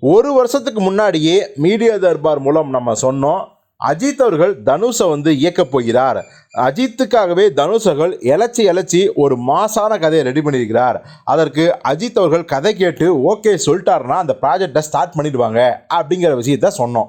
ஒரு வருஷத்துக்கு முன்னாடியே மீடியா தர்பார் மூலம் நம்ம சொன்னோம் அஜித் அவர்கள் தனுஷை வந்து இயக்கப் போகிறார். அஜித்துக்காகவே தனுஷ் அவர்கள் இழைச்சி ஒரு மாசான கதையை ரெடி பண்ணியிருக்கிறார். அதற்கு அஜித் அவர்கள் கதை கேட்டு ஓகே சொல்லிட்டாருன்னா அந்த ப்ராஜெக்டை ஸ்டார்ட் பண்ணிடுவாங்க அப்படிங்கிற விஷயத்த சொன்னோம்.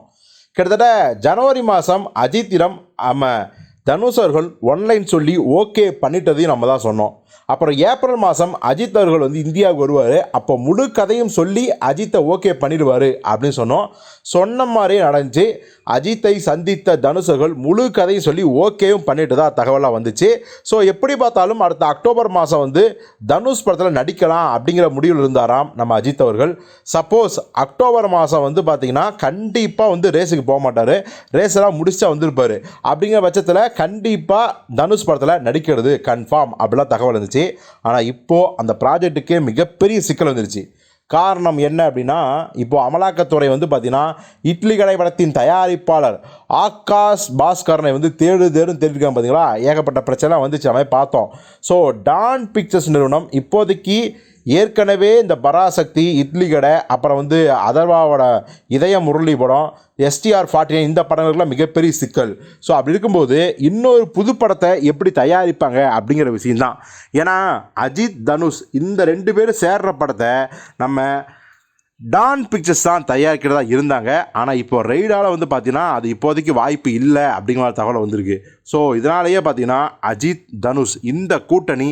கிட்டத்தட்ட ஜனவரி மாதம் அஜித்திடம் நம்ம தனுஷ் அவர்கள் ஒன்லைன் சொல்லி ஓகே பண்ணிட்டதையும் நம்ம தான் சொன்னோம். அப்புறம் ஏப்ரல் மாதம் அஜித் அவர்கள் வந்து இந்தியாவுக்கு வருவார். அப்போ முழு கதையும் சொல்லி அஜித்தை ஓகே பண்ணிடுவார் அப்படின்னு சொன்னோம். சொன்ன மாதிரியே நடந்துச்சு. அஜித்தை சந்தித்த தனுஷர்கள் முழு கதையும் சொல்லி ஓகேவும் பண்ணிட்டு தான் தகவலாக வந்துச்சு. ஸோ எப்படி பார்த்தாலும் அடுத்த அக்டோபர் மாதம் வந்து தனுஷ் படத்தில் நடிக்கலாம் அப்படிங்கிற முடிவில் இருந்தாராம் நம்ம அஜித் அவர்கள். சப்போஸ் அக்டோபர் மாதம் வந்து பார்த்திங்கன்னா கண்டிப்பாக வந்து ரேஸுக்கு போக மாட்டார். ரேஸெல்லாம் முடிச்சா வந்திருப்பார். அப்படிங்கிற பட்சத்தில் கண்டிப்பாக தனுஷ் படத்தில் நடிக்கிறது கன்ஃபார்ம் அப்படிலாம் தகவல் இருந்துச்சு. ஆனால் இப்போது அந்த ப்ராஜெக்ட்டுக்கே மிகப்பெரிய சிக்கல் வந்துருச்சு. காரணம் என்ன அப்படின்னா இப்போ அமலாக்கத்துறை வந்து பார்த்திங்கன்னா இட்லி கடை படத்தின் தயாரிப்பாளர் ஆகாஷ் பாஸ்கரனை வந்து தேடு தேடுன்னு தேடிருக்காங்க பார்த்தீங்களா ஏகப்பட்ட பிரச்சனை வந்துச்சு நம்ம பார்த்தோம். ஸோ டான் பிக்சர்ஸ் நிறுவனம் இப்போதைக்கு ஏற்கனவே இந்த பராசக்தி இட்லி கடை அப்புறம் வந்து அதர்வாவோட இதய முரளி படம் எஸ்டிஆர் ஃபார்ட்டி இந்த படங்களுக்குலாம் மிகப்பெரிய சிக்கல். ஸோ அப்படி இருக்கும்போது இன்னொரு புது படத்தை எப்படி தயாரிப்பாங்க அப்படிங்கிற விஷயம்தான். ஏன்னா அஜித் தனுஷ் இந்த ரெண்டு பேரும் சேர்ற படத்தை நம்ம டான் பிக்சர்ஸ் தான் தயாரிக்கிறதா இருந்தாங்க. ஆனால் இப்போ ரெய்டால் வந்து பார்த்தீங்கன்னா அது இப்போதைக்கு வாய்ப்பு இல்லை அப்படிங்கிற தகவல் வந்திருக்கு. ஸோ இதனாலேயே பார்த்தீங்கன்னா அஜித் தனுஷ் இந்த கூட்டணி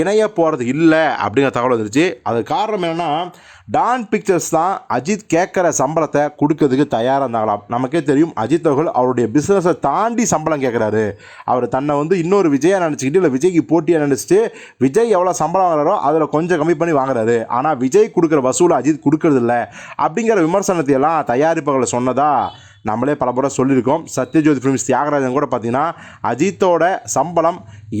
இணைய போகிறது இல்லை அப்படிங்கிற தகவல் வந்துருச்சு. அது காரணம் என்னென்னா டான் பிக்சர்ஸ் தான் அஜித் கேட்குற சம்பளத்தை கொடுக்கறதுக்கு தயாராக இருந்தாங்களாம். நமக்கே தெரியும் அஜித் அவர்கள் அவருடைய பிஸ்னஸை தாண்டி சம்பளம் கேட்குறாரு. அவர் தன்னை வந்து இன்னொரு விஜயா நினச்சிக்கிட்டு இல்லை விஜய்க்கு போட்டியாக நினச்சிட்டு விஜய் எவ்வளோ சம்பளம் வாங்குறாரோ அதில் கொஞ்சம் கம்மி பண்ணி வாங்குறாரு. ஆனால் விஜய் கொடுக்குற வசூலை அஜித் கொடுக்கறதில்ல. அப்படிங்கிற விமர்சனத்தை எல்லாம் தயாரிப்புகளை சொன்னதா நம்மளே பல முறை சொல்லியிருக்கோம். சத்யஜோதி ஃபிலிம்ஸ் தியாகராஜன் கூட பார்த்தீங்கன்னா அஜித்தோட சம்பளம்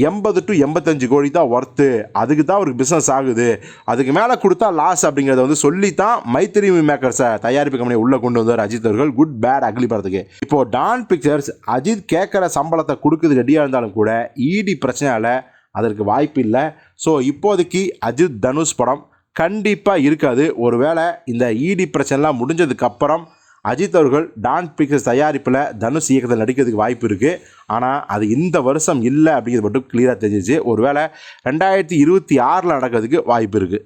எண்பது டு எண்பத்தஞ்சு கோடி தான் ஒர்த்து அதுக்கு தான் அவருக்கு பிஸ்னஸ் ஆகுது. அதுக்கு மேலே கொடுத்தா லாஸ் அப்படிங்கிறத வந்து சொல்லி தான் மைத்திரி மேக்கர்ஸை தயாரிப்பு கம்பெனி உள்ளே கொண்டு வந்தார் அஜித் அவர்கள். குட் பேட் அக்லி படத்துக்கு. இப்போது டான் பிக்சர்ஸ் அஜித் கேட்குற சம்பளத்தை கொடுக்குறது ரெடியாக இருந்தாலும் கூட இடி பிரச்சனையால் அதற்கு வாய்ப்பு இல்லை. ஸோ இப்போதைக்கு அஜித் தனுஷ் படம் கண்டிப்பாக இருக்காது. ஒருவேளை இந்த இடி பிரச்சனைலாம் முடிஞ்சதுக்கப்புறம் அஜித் அவர்கள் டான் பிக்சர்ஸ் தயாரிப்பில் தனுஷ் இயக்கத்தில் நடிக்கிறதுக்கு வாய்ப்பு இருக்குது ஆனால் அது இந்த வருஷம் இல்லை அப்படிங்கிறது மட்டும் கிளியராக தெரிஞ்சிச்சு ஒருவேளை ரெண்டாயிரத்தி இருபத்தி ஆறில் நடக்கிறதுக்கு வாய்ப்பு இருக்குது